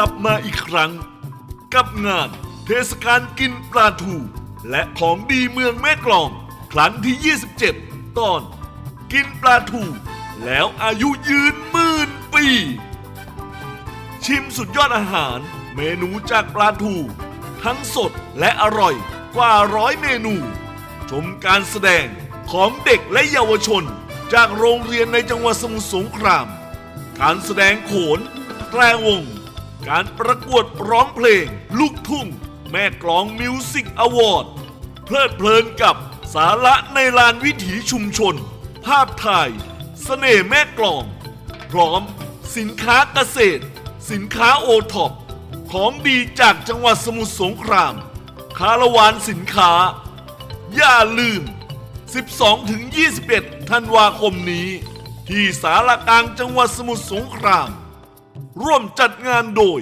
ลับมาอีกครั้ง กับงานเทศกาลกินปลาทู และของดีเมืองแม่กลอง ครั้งที่ 27 ตอน กินปลาทู แล้วอายุยืนหมื่นปี ชิมสุดยอดอาหารเมนูจากปลาทู ทั้งสดและอร่อยกว่าร้อยเมนู ชมการแสดงของเด็กและเยาวชนจากโรงเรียนในจังหวัดสมุทรสงคราม การแสดงโขนแตรวง การประกวดร้องเพลง ลูกทุ่ง แม่กลองมิวสิกอวอร์ดเพลิดเพลินกับสาระในลานวิถีชุมชน ภาพถ่ายเสน่ห์แม่กลอง พร้อมสินค้าเกษตร สินค้าโอท็อปของดีจากจังหวัดสมุทรสงคราม คาราวานสินค้า อย่าลืม 12-21 ธันวาคมนี้ ที่สารกลางจังหวัดสมุทรสงคราม ร่วมจัดงานโดย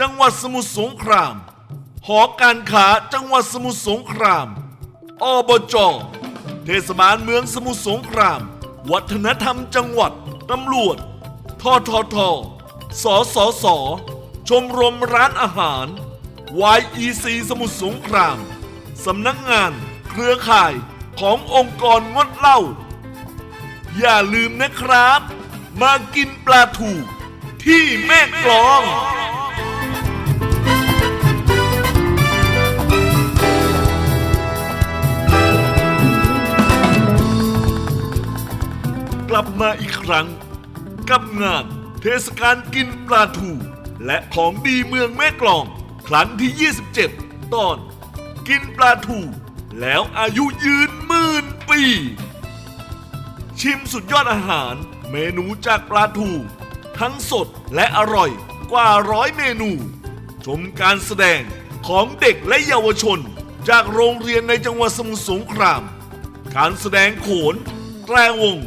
จังหวัดสมุทรสงคราม หอการค้าจังหวัดสมุทรสงคราม อบจ เทศบาลเมืองสมุทรสงคราม วัฒนธรรมจังหวัด ตำรวจทททสสส ชมรมร้านอาหาร YEC สมุทรสงคราม สำนักงานเครือข่ายขององค์กรงดเหล้า อย่าลืมนะครับ มากินปลาทูก ที่แม่กลองกลับมาอีกครั้ง กับงานเทศกาลกินปลาทู และของดีเมืองแม่กลอง ครั้งที่ 27 ตอน กินปลาทู แล้วอายุยืนหมื่นปี ชิมสุดยอดอาหาร เมนูจากปลาทู ทั้งสดและอร่อยกว่าร้อยเมนู ชมการแสดงของเด็กและเยาวชน จากโรงเรียนในจังหวัดสมุทรสงคราม การแสดงโขน แตรวง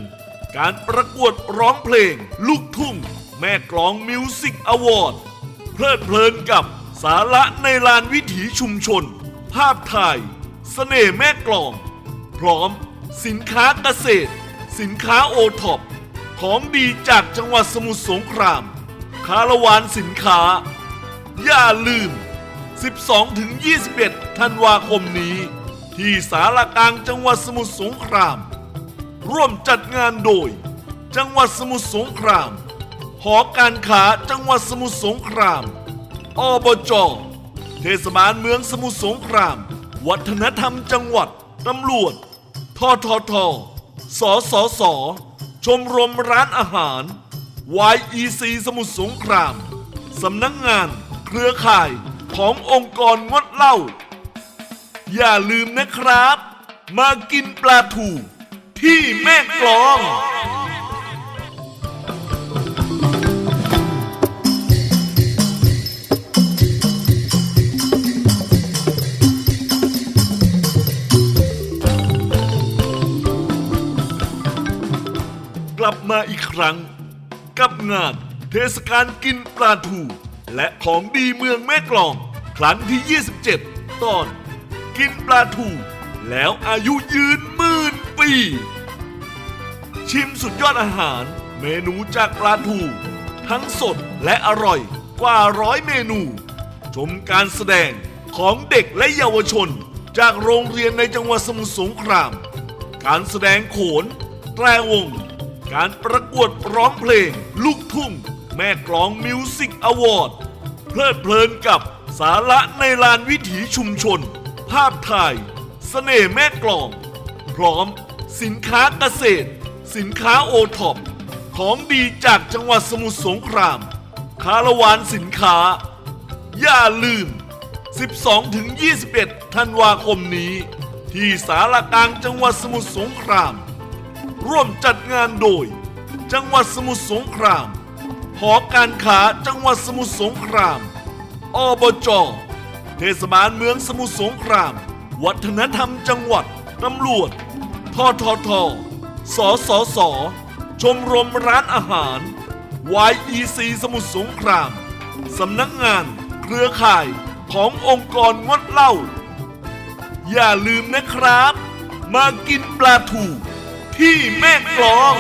การประกวดร้องเพลง ลูกทุ่ง แม่กลองมิวสิกอวอร์ดเพลิดเพลินกับสาระในลานวิถีชุมชน ภาพถ่ายเสน่ห์แม่กลอง พร้อมสินค้าเกษตร สินค้าโอท็อป ของดีจากจังหวัดสมุทรสงคราม คาราวานสินค้า อย่าลืม 12-21 ธันวาคมนี้ ที่สารกลางจังหวัดสมุทรสงคราม ร่วมจัดงานโดย จังหวัดสมุทรสงคราม หอการค้าจังหวัดสมุทรสงคราม อบจ เทศบาลเมืองสมุทรสงคราม วัฒนธรรมจังหวัด ตำรวจททท สสส ชมรมร้านอาหาร YEC สมุทรสงคราม สำนักงงานเครือข่ายขององค์กรงดเหล้า อย่าลืมนะครับ มากินปลาถูที่แม่กลอง ลับมาอีกครั้ง กับงานเทศกาลกินปลาทู และของดีเมืองแม่กลอง ครั้งที่ 27 ตอน กินปลาทู แล้วอายุยืนหมื่นปี ชิมสุดยอดอาหาร เมนูจากปลาทู ทั้งสดและอร่อยกว่าร้อยเมนู ชมการแสดงของเด็กและเยาวชน จากโรงเรียนในจังหวัดสมุทรสงคราม การแสดงโขนแตรวง การประกวดร้องเพลง ลูกทุ่ง แม่กลองมิวสิกอวอร์ดเพลิดเพลินกับสาระในลานวิถีชุมชน ภาพถ่ายเสน่ห์แม่กลอง พร้อมสินค้าเกษตร สินค้าโอท็อปของดีจากจังหวัดสมุทรสงคราม คาราวานสินค้า อย่าลืม 12-21 ธันวาคมนี้ ที่สารกลางจังหวัดสมุทรสงคราม ร่วมจัดงานโดย จังหวัดสมุทรสงคราม หอการค้าจังหวัดสมุทรสงคราม อบจ เทศบาลเมืองสมุทรสงคราม วัฒนธรรมจังหวัด ตำรวจทททสสส ชมรมร้านอาหาร YEC สมุทรสงคราม สำนักงาน เครือข่ายขององค์กรงดเหล้า อย่าลืมนะครับ มากินปลาทู ที่แม่กลอง